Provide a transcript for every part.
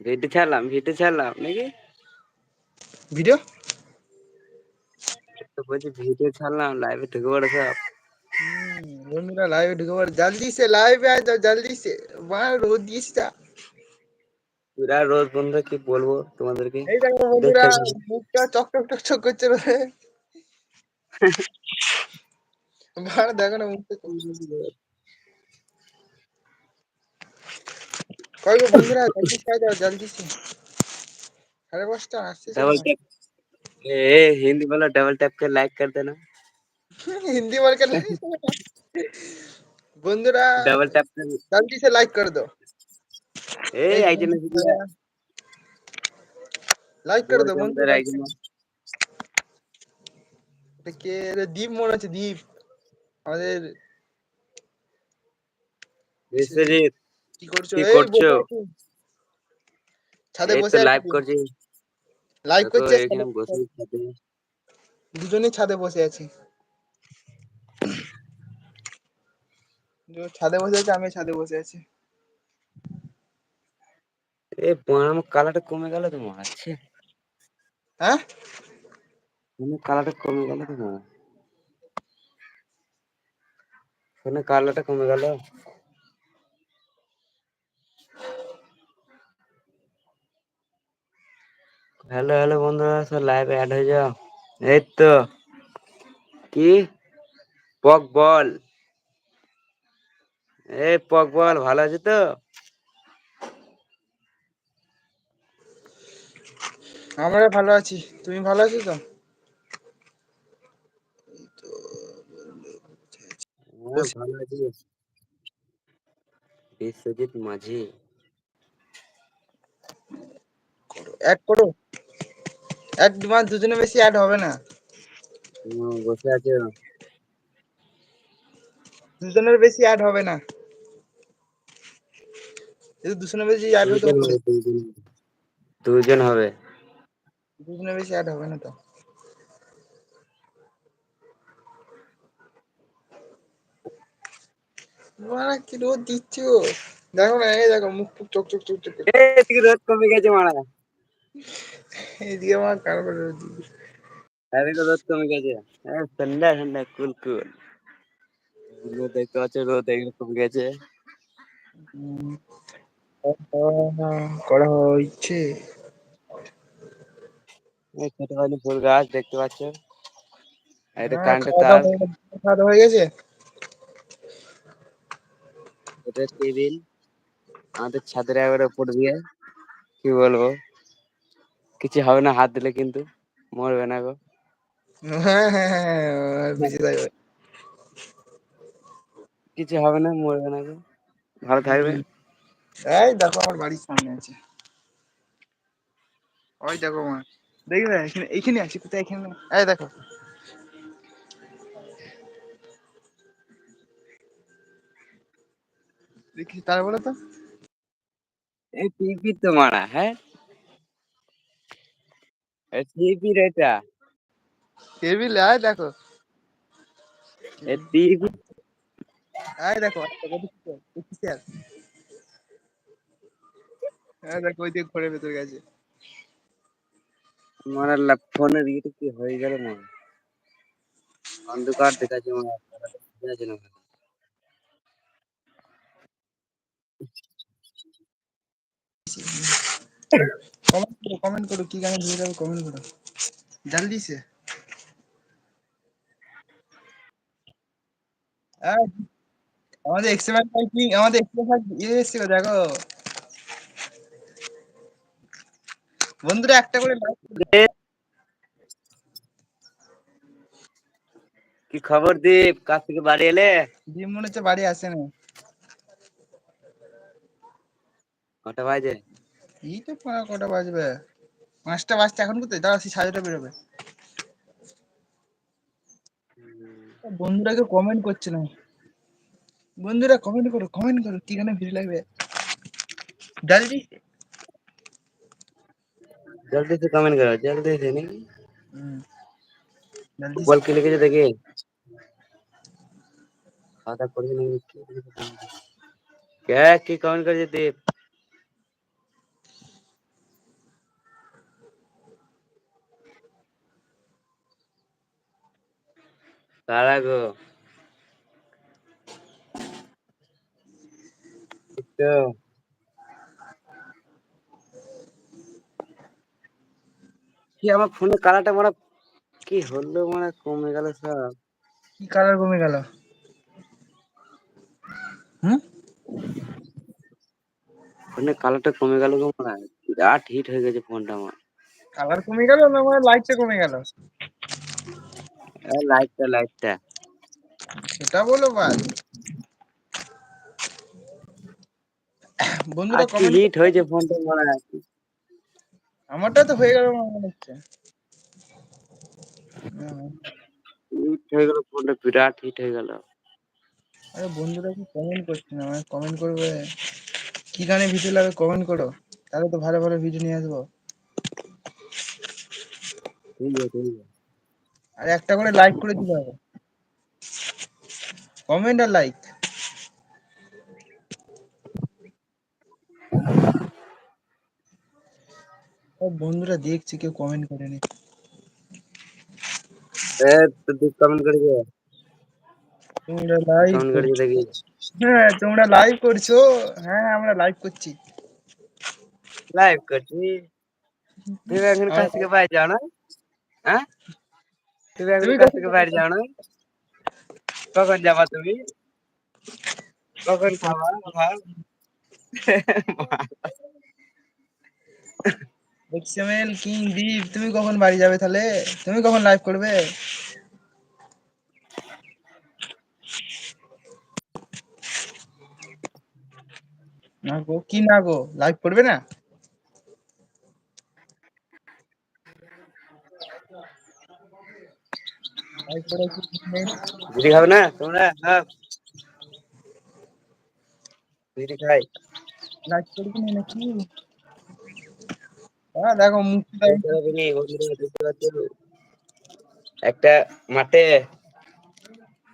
Video ছাড়লাম video ছাড়লাম নাকি? ভিডিও? বলছি ভিডিও ছাড়লাম লাইভে ঢুকে সব। বন্ধুরা লাইভে ঢুকে পড়ে জলদি লাইভে আয় যাও জলদি সে। বাহ রোদ দিস যা। রোদ বন্ধু কি বলব তোমাদেরকে? এই দেখো বন্ধুরা মুখটা চকচক চক করছে వాడు దగ్గర ఉంటే कोई को बंद रहा जल्दी से जाओ जल्दी से। अरे बस तो हँसी डबल टैप ए हिंदी वाला डबल टैप कर लाइक कर देना। हिंदी वाला कर बंदरा डबल टैप कर। जल्दी से लाइक कर दो। ए आई जी आइजन लाइक कर दो बंदरा बंधुरा आइजन। देखिए दीप मोना चाहिए दीप। আমাদের বিশ্বজিৎ কি করছ? কি করছ? ছাদে বসে। লাইভ করছি। লাইভ করছে। দুজনেই ছাদে বসে আছি। ছাদে বসে আছে আমি ছাদে বসে আছি। এ বাম কালারটা কমে গেল তো আছে হ্যাঁ? ফোনে কালারটা কমে গেল তো ফোনে কালারটা কমে গেল। হ্যালো হ্যালো বন্ধুরা, সব লাইভে অ্যাড হয়ে যাও। এই তো, কি? পক বল। এই পক বল, ভালো আছে তো? আমরা ভালো আছি। তুমি ভালো আছো তো হ্যাঁ, ভালো আছি বিশ্বজিৎ মাঝি অ্যাড করো। দুজনে বেশি অ্যাড হবে না। বসে আছে। দুজনের বেশি অ্যাড হবে না। যদি দুজনের বেশি অ্যাড হতো। দুজন হবে দুজনের বেশি অ্যাড হবে না তো। মারা কি রোদ দিচ্ছ দেখো না এই দেখো মুখ টুক চক চক চক চক এদিকে রোদ কমে গেছে মারা। এইদিকে আমার কারও কারও রোদ দিচ্ছে। এদিকে রোদ কমে গেছে। ঠান্ডা ঠান্ডা কুল কুল। রোদ দেখতে পাচ্ছ রোদ এগুলো কমে গেছে। করা হচ্ছে এই ছোট ফুল গাছ দেখতে পাচ্ছ। এটা হ্যাঁ, কারেন্টের তার। হয়ে গেছে। এটা টেবিল আমাদের ছাদের একবারে উপর দিয়ে কি বলব? কিছু হবে না হাত দিলে কিন্তু মরবে না গো। হ্যাঁ। কিছু হবে না মরবে না গো। ভালো থাকবে। এই দেখো আমার বাড়ির সামনে আছে। ওই দেখো মা। দেখি না এখানে এইখানে আছি কোথায় এখানে? এই দেখো। দেখি তার বলে তো। এই টিপি তো মারা হ্যাঁ? টিপি এটা। টেবিল আয় দেখো। এই টিপি আয় দেখো দেখো? দেখছি দেখো ওই দিকে ঘরে ভেতর গেছে। মারা ফোনের ইয়েটা কি হয়ে গেল না? অন্ধকার দেখাচ্ছে মারা বোঝা যাচ্ছে না। কমেন্ট করো কমেন্ট করো কি গানে ভিডিও যাবে কমেন্ট করো। জলদি সে আমাদের এক্সএমএল টাইপিং আমাদের এক্সএমএল ইয়ে এসেছিল দেখো। বন্ধুরা একটা করে লাইক কি খবর দীপ? কাছ থেকে বাড়ি এলে? দিয়ে মনে হচ্ছে বাড়ি আসে না কটা বাজে? এই তো পা- কটা বাজবে পাঁচটা বাজছে এখন কোথায় দাঁড়া সেই সাড়েটা বেরোবে বন্ধুরা কেউ কমেন্ট করছে না বন্ধুরা কমেন্ট করো কমেন্ট করো কি গানে ভিড় লাগবে জলদি जल्दी से कमेंट करो जल्दी से नहीं হুম, জলদি बोल के लिखे देखिए খাওয়া দাওয়া করবি নাকি কে কি কমেন্ট করেছে কারা গো। তো। কি আমার ফোনের কালারটা মানে কি হলো মানে কমে গেল সব। কি কালার কমে গেল? হুম? ফোনের কালারটা কমে গেল গো মানে বিরাট হিট হয়ে গেছে ফোনটা আমার। কালার কমে গেল না আমার লাইটটা কমে গেল? লাইটটা লাইটটা সেটা বলো বাস বন্ধুরা কি কমেন্ট হিট হয়েছে ফোনটা মানে আমারটা তো হয়ে গেল মনে হচ্ছে। হিট হয়ে গেল ফোনটা বিরাট হিট হয়ে গেল। আরে বন্ধুরা কি কমেন্ট করছে না? মানে কমেন্ট করবে? কি গানে ভিডিও লাগবে কমেন্ট করো। তাহলে তো ভালো ভালো ভিডিও নিয়ে আসব। ঠিক আছে ঠিক আছে আর একটা করে লাইক করে দিতে হবে। কমেন্ট আর লাইক বন্ধুরা দেখছি কেউ কমেন্ট করেনি। তোমরা লাইভ হ্যাঁ তোমরা লাইভ করছ। হ্যাঁ আমরা লাইভ করছি। লাইভ করছি। তুমি এখন কাছ থেকে বাইরে যাও না হ্যাঁ? তুমি কাছ থেকে বাইরে যাও না কখন যাবা তুমি কখন খাবা ভাত এক্সএমএল কিং দীপ তুমি কখন বাড়ি যাবে তাহলে? তুমি কখন লাইভ করবে? না গো কি না গো? লাইভ করবে না লাইভ করার কি ঠিক নেই বিড়ি খাবে না? তোমরা হ্যাঁ বিড়ি খাই। করবে না নাকি হ্যাঁ দেখো মুক্তি? একটা মাঠে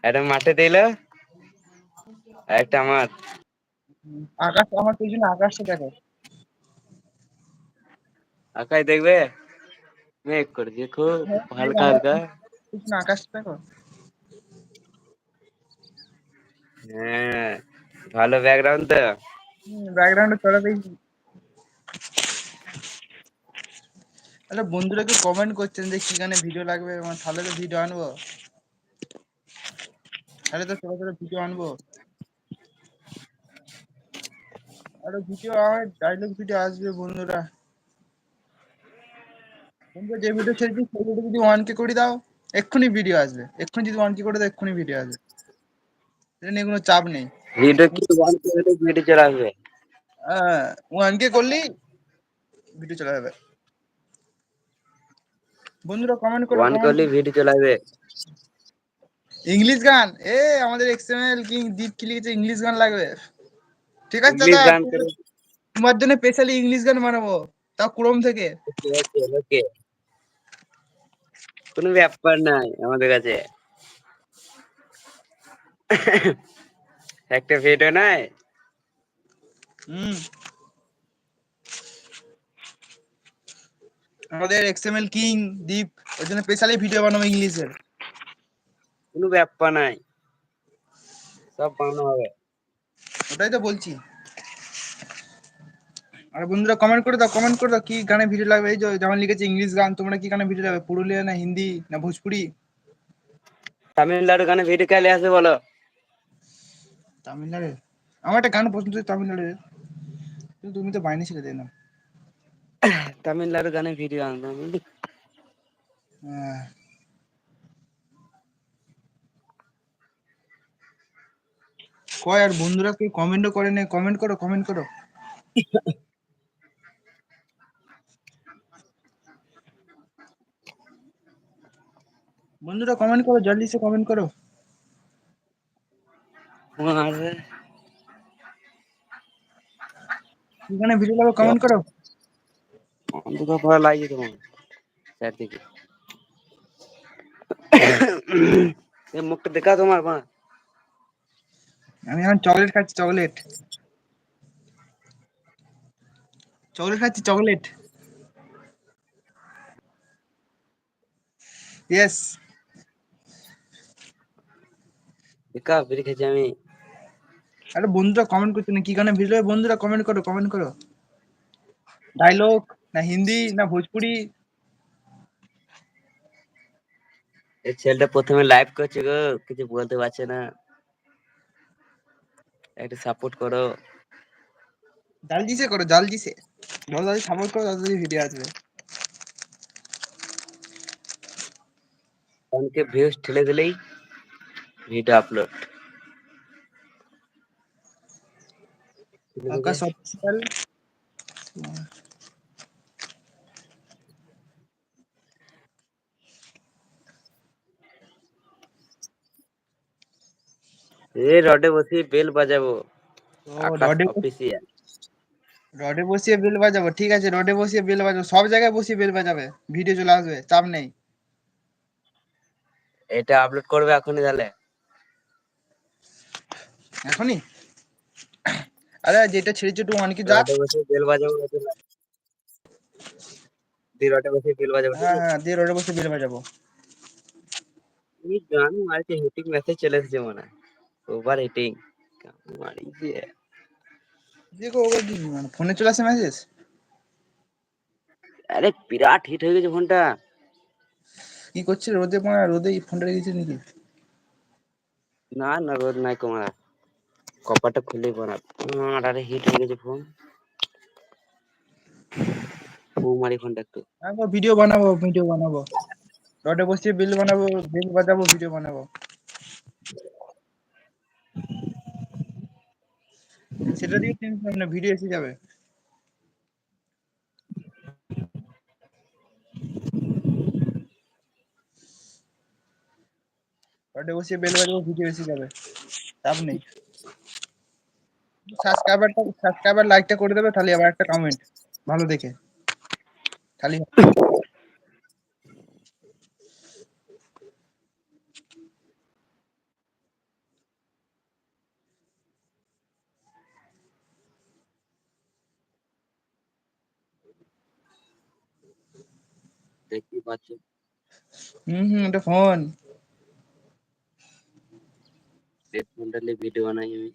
একটা মাঠে দিল একটা আমার। আকাশ আমার পেছনে আকাশটা দেখো। আকাশ দেখবে? মেঘ করে দিয়ে খুব হ্যাঁ, হালকা হালকা। আকাশটা দেখো হ্যাঁ ভালো ব্যাকগ্রাউন্ড তো। ব্যাকগ্রাউন্ডে চলা দেখি তাহলে বন্ধুরা কি কমেন্ট করছেন যে গানে ভিডিও লাগবে তাহলে তো ভিডিও আনব। তাহলে তো ছোট ছোট ভিডিও আনব। আরও ভিডিও আমার ডায়লগ ভিডিও আসবে বন্ধুরা। বন্ধুরা যে ভিডিও ছেড়েছি সেই ভিডিও যদি ওয়ান কে করে দাও। এক্ষুনি ভিডিও আসবে। এক্ষুনি যদি ওয়ান কে করে দাও এক্ষুনি ভিডিও আসবে। এটা নিয়ে কোনো চাপ নেই। ভিডিও কি ওয়ান করে ভিডিও চলে আসবে? ওয়ান কে করলেই ভিডিও চলে যাবে। বন্ধুরা কমেন্ট করো ওয়ান করলে ভিডিও চলে আসবে। ইংলিশ গান? এ আমাদের এক্সএমএল কিং দীপ কি লিখেছে? ইংলিশ গান লাগবে। ঠিক আছে দাদা? তোমার জন্য স্পেশালি ইংলিশ গান বানাবো। তাও ক্রোম থেকে। ওকে ওকে কোনো ব্যাপার নাই আমাদের কাছে। একটা ভিডিও নাই হুম। আমাদের এক্সএমএল কিং দীপ ওর জন্য স্পেশালি ভিডিও বানাবো ইংলিশের। কোনো ব্যাপার নাই। সব বানানো হবে। ওটাই তো বলছি। আর বন্ধুরা কমেন্ট করে দাও কমেন্ট করে দাও কি গানে ভিডিও লাগবে? এই যে যেমন লিখেছে ইংলিশ গান তোমরা কি গানে ভিডিও লাগবে? পুরুলিয়া না হিন্দি না ভোজপুরি? তামিলনাড়ু গানে ভিডিও কালে আসবে বলো? তামিলনাড়ু আমার একটা গান পছন্দ হচ্ছে তামিলনাড়ুর। কিন্তু তুমি তো বাইরে ছেড়ে দেয় না তামিলনাড়ু গানে ভিডিও আনব হ্যাঁ। কয় আর বন্ধুরা কেউ কমেন্টও করে না কমেন্ট করো কমেন্ট করো। বন্ধুরা কমেন্ট করো জলদি সে কমেন্ট করো। এখানে ভিডিও লাগবে কমেন্ট করো। অন্ধকার পড়া লাগছে তোমার চারদিকে এ মুখটা দেখা তোমার মা। আমি এখন চকলেট খাচ্ছি চকলেট চকলেট খাচ্ছি চকলেট ইয়েস একা বিড়ি খেয়েছি আমি। আরে বন্ধুরা কমেন্ট করছে না? কি গানে ভিডিও বন্ধুরা কমেন্ট করো কমেন্ট করো। ডায়লগ না হিন্দি না ভোজপুরি। এই ছেলেটা প্রথমে লাইভ করছে গো কিছু বলতে পারছে না। একটু সাপোর্ট করো। জলদি সে করো জলদি সে জলদি সাপোর্ট করো জলদি ভিডিও আসবে। ফোনকে ভিউজ ঠেলে দিলেই ভিডিও আপলোড আকাশ অফিসিয়াল এ রডে বসিয়ে বেল বাজাবো। রডে অফিসিয়াল রডে বসিয়ে বেল বাজাবো ঠিক আছে রডে বসিয়ে বেল বাজাবো সব জায়গায় বসিয়ে বেল বাজাবে ভিডিও চলে আসবে চাপ নেই। এটা আপলোড করবে এখনই তাহলে। এখনই? আরে যেটা ছেড়েছে একটু অনেকে যা বেল বাজাবো দি রডে বসিয়ে বেল বাজাবো। হ্যাঁ হ্যাঁ দিয়ে রডে বসে বেল বাজাবো। এই গান মারছে হিটিং মেসেজ চলে এসেছে মনে হয়। Over heating. মারিছে দেখো ওকে কি মানে ফোনে চলে আসে মেসেজ আরে বিরাট হিট হয়ে গেছে ফোনটা। কি করছে রোদে? পড়া রোদে ফোনটা রেখেছে নাকি? না না রোদ নাই কমার কপারটা খুলেই পড়া আর হিট হয়ে গেছে ফোন ফু মারি ফোনটা একটু। ভিডিও বানাবো ভিডিও বানাবো। রডে বসিয়ে বিল বানাবো বিল বাজাবো ভিডিও বানাবো। সেটা দিয়ে টেনশন না ভিডিও এসে যাবে। রডে বসিয়ে বেল বাজাবো ভিডিও এসে যাবে। চাপ নেই। সাবস্ক্রাইবারটা সাবস্ক্রাইবার লাইকটা করে দেবে তাহলে আবার একটা কমেন্ট ভালো দেখে। খালি দেখতে পাচ্ছ হুম হুম এটা ফোন ফোনটা নিয়ে ভিডিও বানাই আমি।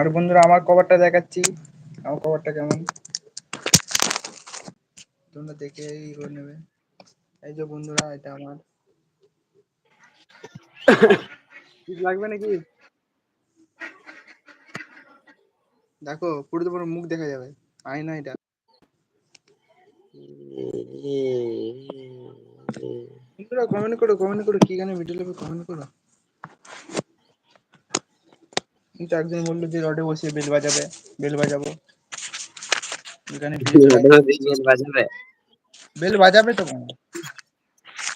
আর বন্ধুরা আমার কভারটা দেখাচ্ছি। আমার কভারটা কেমন? তোমরা দেখে ই করে নেবে। এই যে বন্ধুরা এটা আমার। লাগবে নাকি? দেখো পুরো তো পুরো মুখ দেখা যাবে। আয়না এটা। বন্ধুরা কমেন্ট করো কমেন্ট করো কি গানে ভিডিও নেবে কমেন্ট করো? কিন্তু একজন বললো যে রডে বসে বেল বাজাবে বেল বাজাবো এখানে বেল বাজাবে বেল বাজাবে তো কোন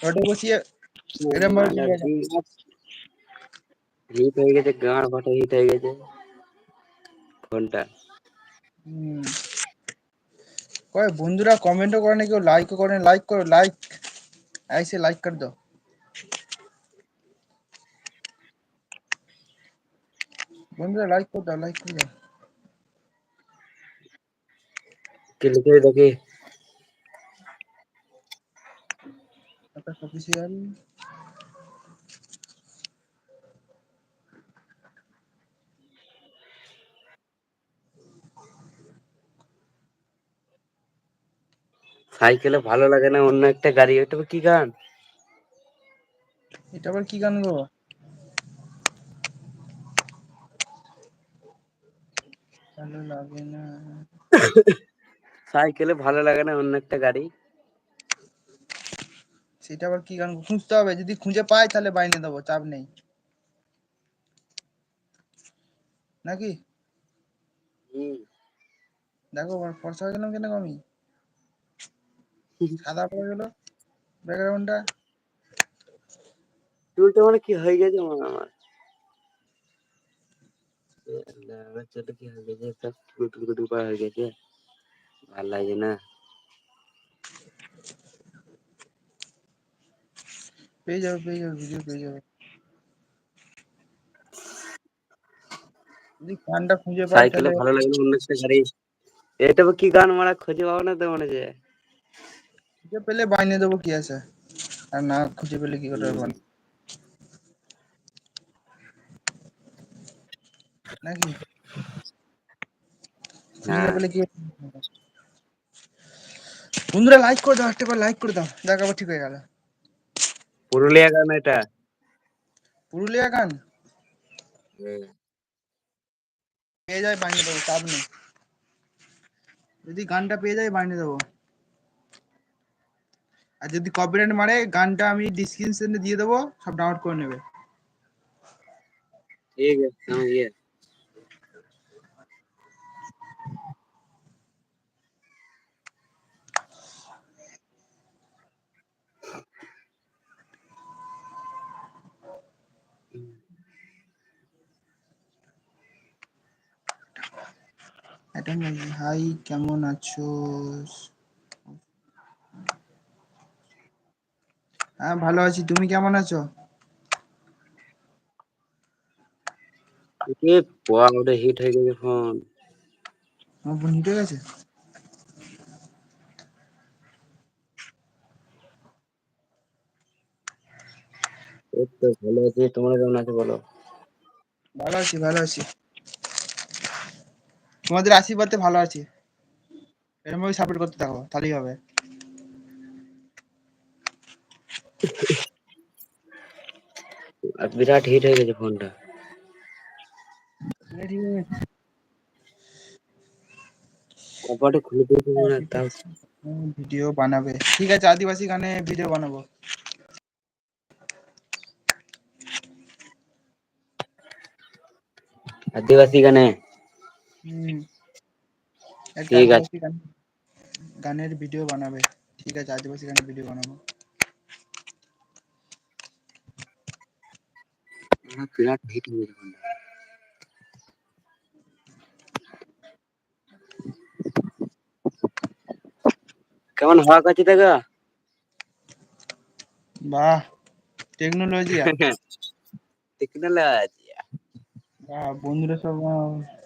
রডে বসিয়ে এরম হিট হয়ে গেছে গাঁড় ফাটা হিট হয়ে গেছে ফোনটা কয় বন্ধুরা কমেন্টও করে না কেউ লাইকও করে লাইক করো লাইক আইসে লাইক কর দাও বন্ধুরা লাইক করে দাও লাইক করে। দাও কি লিখে দেখি? আকাশ অফিসিয়াল সাইকেলে ভালো লাগে না অন্য একটা গাড়ি আবার কি গান? এটা আবার কি গান গো? ভালো লাগে না। সাইকেলে ভালো লাগে না অন্য একটা গাড়ি। সেটা আবার কি গান? খুঁজতে হবে। যদি খুঁজে পাই তাহলে বাইনে দেবো চাপ নেই। নাকি? দেখো ফর্সা হয়ে গেলাম কেন আমি? সাদা পড়ে গেল ব্যাকগ্রাউন্ডটা। চুলটা মানে কি হয়ে গেছে আমার? কি লাগে না গানটা খুঁজে পাই ভালো লাগে গাড়ি। এটা কি গান মারা খুঁজে পাবো না তো মনে খুঁজে পেলে বানিয়ে দেবো কি আছে। আর না খুঁজে পেলে কি করে হুম। নাকি? হ্যাঁ। বন্ধুরা লাইক করে দাও একটা লাইক করে দাও। দেখ ঠিক হয়ে গেল। পুরুলিয়া গান এটা? পুরুলিয়া গান? পেয়ে যায় বানিয়ে দেবো চাপ নেই। যদি গানটা পেয়ে যায় বানিয়ে দেবো। আর যদি কপিরাইট মারে গানটা আমি ডিসক্রিপশনে দিয়ে দেবো সব ডাউনলোড করে নেবে। ঠিক আছে ফাতেমা ভাই কেমন আছো হ্যাঁ ভালো আছি। তুমি কেমন আছো? এ পোয়া ওটা হিট হয়ে গেছে ফোন আমার ফোন হিট হয়ে গেছে? এই তো ভালো আছি। তোমরা কেমন আছো বলো? ভালো আছি ভালো আছি। তোমাদের আশীর্বাদে ভালো আছি। এরকমভাবে সাপোর্ট করতে থাকো তাহলেই হবে। বিরাট হিট হয়ে গেছে ফোনটা কপাটে খুলে দিয়েছে মনে তাও। ভিডিও বানাবে। ঠিক আছে আদিবাসী গানে ভিডিও বানাবো। আদিবাসী গানে? হুম। একটা ঠিক আছে। আদিবাসী গান- গানের ভিডিও বানাবে। ঠিক আছে আদিবাসী গানের ভিডিও বানাবো। বিরাট হিট হয়ে গেছে ফোনটা কেমন হাওয়া কাছে দেখা? বাহ টেকনোলজি টেকনোলজি বাহ বন্ধুরা সব আহ, নতুন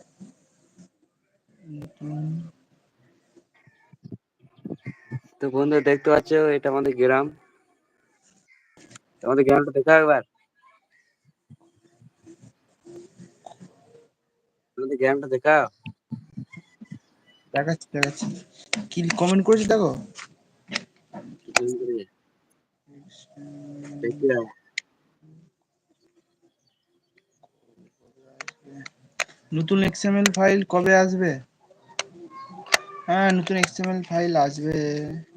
তো বন্ধু দেখতে পাচ্ছ এটা আমাদের গ্রাম। আমাদের গ্রামটা দেখা একবার। আমাদের গ্রামটা দেখা দেখাচ্ছি দেখাচ্ছি। কি কমেন্ট করেছি দেখো। নতুন এক্সএমএল ফাইল কবে আসবে? হ্যাঁ নতুন এক্সএমএল ফাইল আসবে।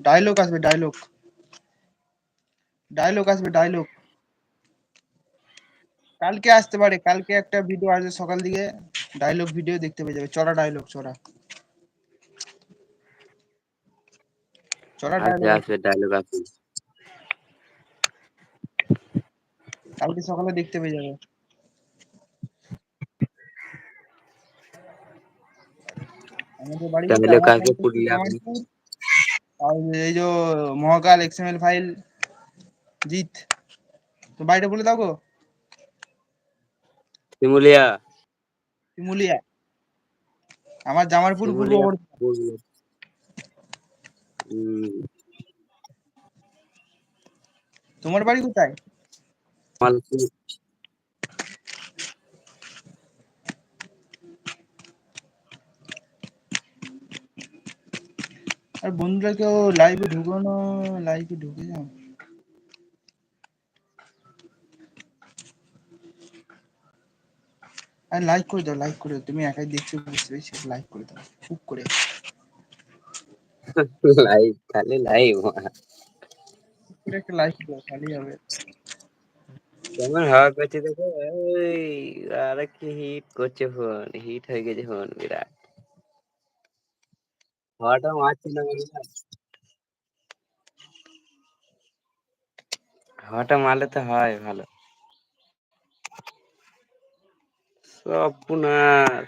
ডায়লগ আসবে ডায়লগ ডায়লগ আসবে ডায়লগ কালকে আসতে পারে কালকে একটা ভিডিও আসবে সকাল দিকে। ডায়লগ ভিডিও দেখতে পেয়ে যাবে। চড়া ডায়লগ চড়া। চড়া ডায়লগ আসবে ডায়লগ আসবে। কালকে সকালে দেখতে পেয়ে যাবে। আমাদের বাড়ি পুরুলিয়া আর এই যে মহাকাল এক্সএমএল ফাইল জিত তো বাড়িটা বলে দাও গো। শিমুলিয়া। শিমুলিয়া। আমার জামালপুর পূর্ব তোমার বাড়ি কোথায়? মালপুর। বন্ধুরা কেউ লাইভে ঢুকো না লাইভে ঢুকে যাও। আর লাইক করে দাও লাইক করে দাও। তুমি একাই দেখছ বুঝতে পেরেছি? লাইক করে দাও খুব করে। লাইভ খালি করে একটা লাইক দাও তাহলেই হবে। কেমন হাওয়া করছে দেখো? ওই আরে কি হিট করছে ফোন হিট হয়ে গেছে ফোন বিরাট। মনে হয়। হাওয়াটা মারলে তো হয় ভালো সব পুনার